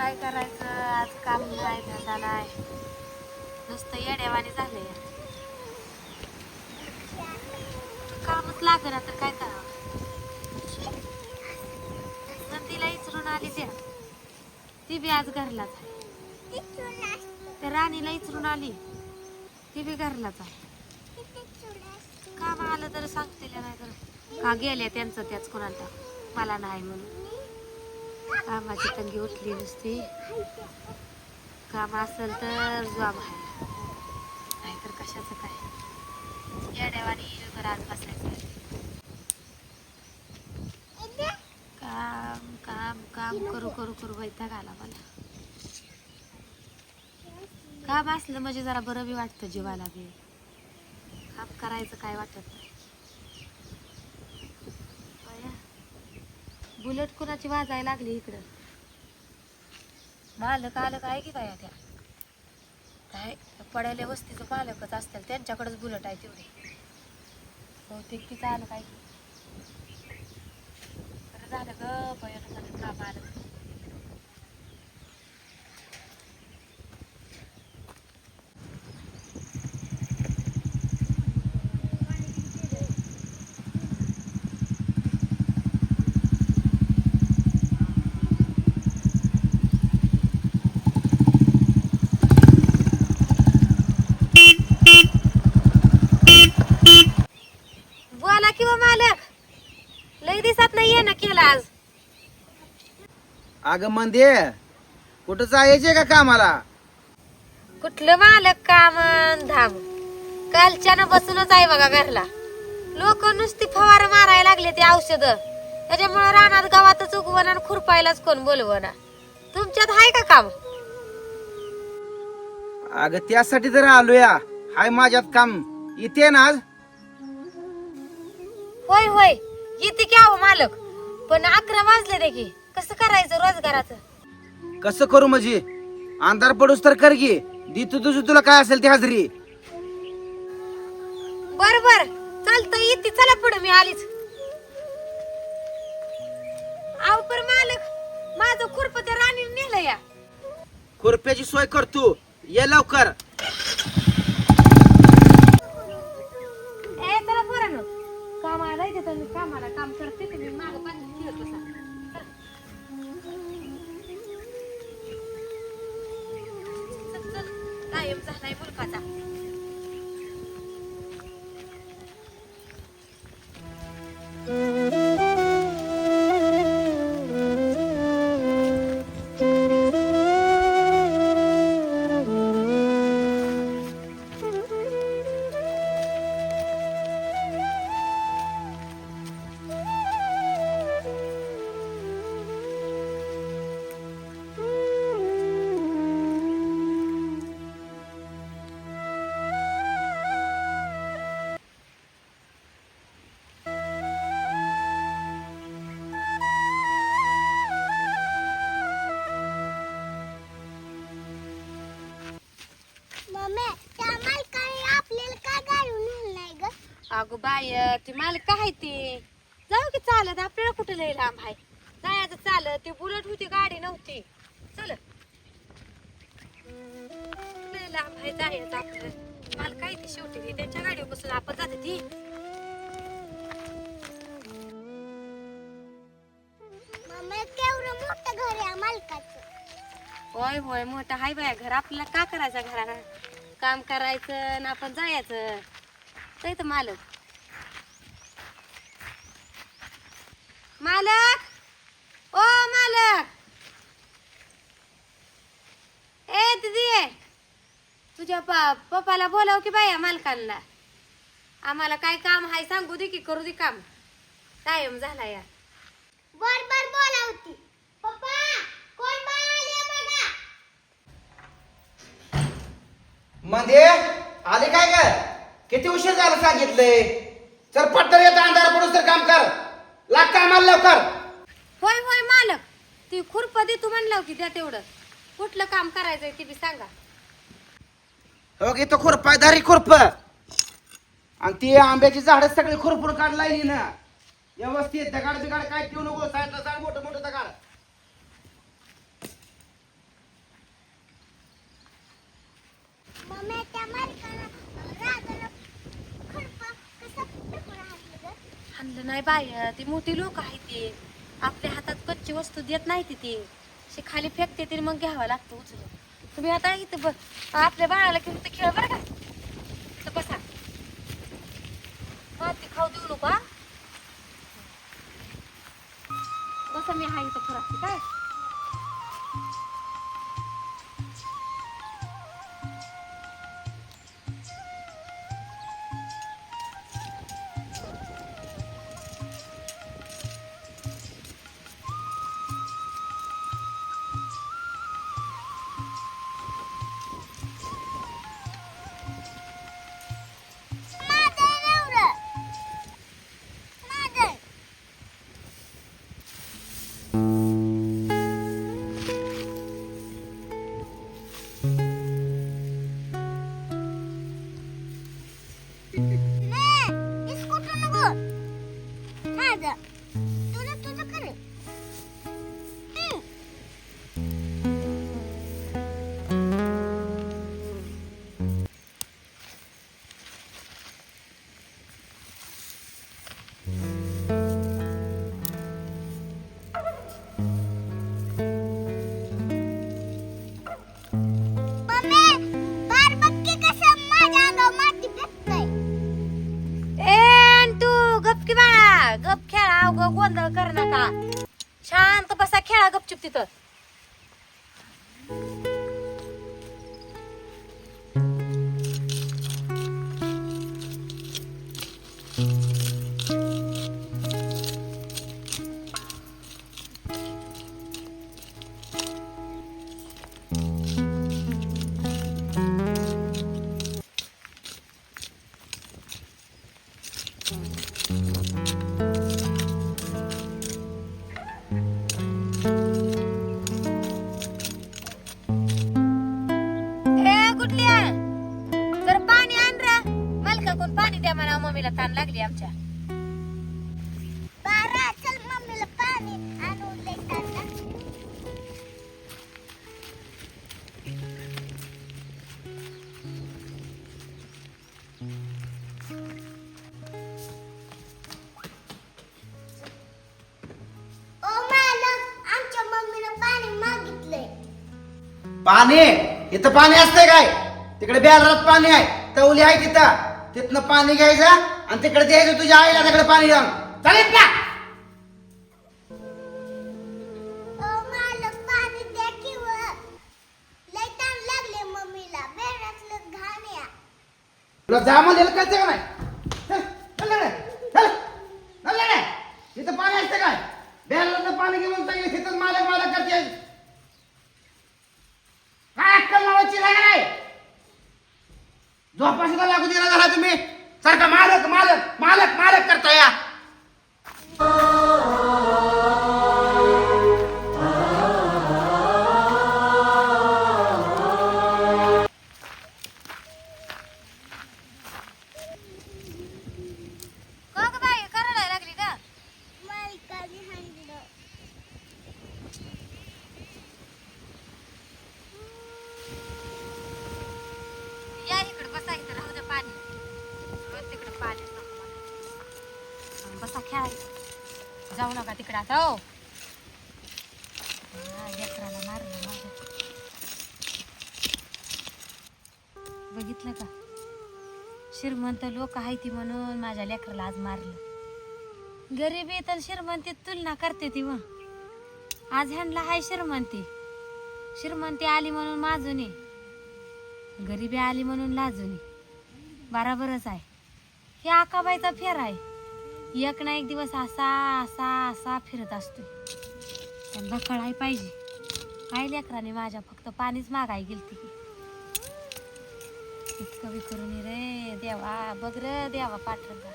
काय करायचं? आज काम नाही धंदा नाही नुसतं येड्यावानी झालंय. कामच लागेल तर काय करावं? तिला इचरून आली त्या ती बी आज घरलाच आहे तर राणीला इचरून आली. ती बी घरलाच आहे काम आलं तर सांगतील नाही तर. का गेल्या त्यांचं त्याच कोणाला? मला नाही म्हणून. कामाची तंगी उठली नुसती. काम असेल तर जॉब आहे. नाहीतर कशाचं काय? येड्यावानी घरात बसायचं काम काम काम करू करू करू वैताग आला मला. काम असलं म्हणजे जरा बरं बी वाटतं जीवाला बी. काम करायचं काय वाटत नाही बया, बुलेट कुणाची वाजायला लागली इकडं? मालक आलं काय की काय त्या? काय? पडायला वस्तीचं मालकच असतील त्यांच्याकडेच बुलेट आहे तेवढे. बहुतेक तिचं आलं काय? की झालं ग बयानं झालं काम आलं बोला किंवा मालक लई दिसत नाहीये ना केला आज अगं मंदे कुठं जायचे का कामाला? कुठलं मालक काम? अन धाम कालच्यानं बसूनच आहे बघा घरला. लोक नुसती फवार मारायला लागले ते औषध. त्याच्यामुळे रानात गावातच उगवण आणि खुरपायलाच कोण बोलवना तुमच्यात आहे का काम? अगं त्यासाठी तर आलोया. हाय माझ्यात काम. इथे ना आज. होय होय. येते की आहो मालक? पण अकरा वाजले की कसं करायचं रोजगाराचं? कसं करू म्हणजे अंधार पडूस तर कर की. दी तू तुझी तुला काय असेल ती हजरी. बर बर चालतं येते. चला पुढे मी आलीच. आव पर मालक माझं खुरप त्या राणीने नेलं या. खुरप्याची सोय करतो ये लवकर. ए चला पोरांनो. कामाला जायचं तर मी कामाला काम करते तुम्ही माग पाणी फिरत बसा. नाही झालाय अगं बाय ती मालक काय ते. जाऊ की चालत आपल्याला कुठे लय लांब आहे? जायचं चालत ती बुलेट होती गाडी नव्हती. चल. लय लांब आहे जायचं आपलं. मला काय ती शेवटी ती त्यांच्या गाडीवर बसून आपण जाते ती. केवढं मोठं घर आहे मालकाचं. होय होय मोठं हाय बाया घर. आपल्याला का करायचं घराला काम करायचं ना आपण जायचं. तर इथं मालक. मालक! ओ मालक! ए दिदी! तुझ्या पा पप्पाला बोलाव की बाया मालकांना. आम्हाला काय काम हाय सांगू दे की करू दे काम. टाइम झाला या. बर बर बोलावती पप्पा कोण बाय आली बघा? मध्ये आले काय ग? किती उशीर झाला सांगितलंय? चल पटकन येतो अंधार पडू तर काम कर. लाख कामाला लवकर. होय होय मालक. ती खुरपदी तू म्हणलं की द्या तेवढं. कुठलं काम करायचंय ते सांगा. हो की तो खुरप धारी खुरप. आणि ती आंब्याची झाड सगळी खुरपूर काढला ना व्यवस्थित दगाड बिगाड काय ठेवू नको साईडला मोठं मोठं दगाड. मम्मी आणलं नाही बाय ती मोठी लोक आहेत ते. आपल्या हातात कच्ची वस्तू देत नाही तिथे ते. अशी खाली फेकते तरी मग घ्यावं लागतं उचलून. तुम्ही आता इथं ब आपल्या बाळाला घेऊन इथं खेळ बरं का? तर बसा. माती खाऊ देऊ नको बसा मी हा इथं खरं काय? गोंधळ कर नका. शांत बसा खेळा गपचूप तिथं. मम्मीला ताण लागली आमच्या. बारा, चल मम्मीला पाणी आणून दे त्यांना. ओ मालक, आमच्या मम्मीनं पाणी मागितलंय. पाणी? इथं पाणी असतंय काय? तिकडे बॅलरात पाणी आहे तवली आहे तिथं. तिथनं पाणी घ्यायचं आणि तिकडे द्यायचं तुझ्या आईला तिकडे पाणी जाऊन चालेल ना तुला जा म्हणलेलं कळतं का नाही? चल, चल रे, चल. चल रे. तिथं पाणी असतं काय? बॅलरातनं पाणी घेऊन तिकडे आता हो. लेकराला मारलं माझ्या बघितलं का? श्रीमंत लोक आहे ती म्हणून माझ्या लेकराला आज मारलं. गरिबी तर श्रीमंतीत तुलना करते ती मग. आज ह्यांना हाय श्रीमंती. श्रीमंती आली म्हणून माजून गरिबी आली म्हणून लाजूनी बराबरच आहे. हे आकाबाईचा फेर आहे. एक ना एक दिवस असा असा असा फिरत असतो त्यांना कळाय पाहिजे. काय लेकराने माझ्या फक्त पाणीच मागाय गेलती. ती इतकं बी करून रे देवा. बघ रे देवा पाठवता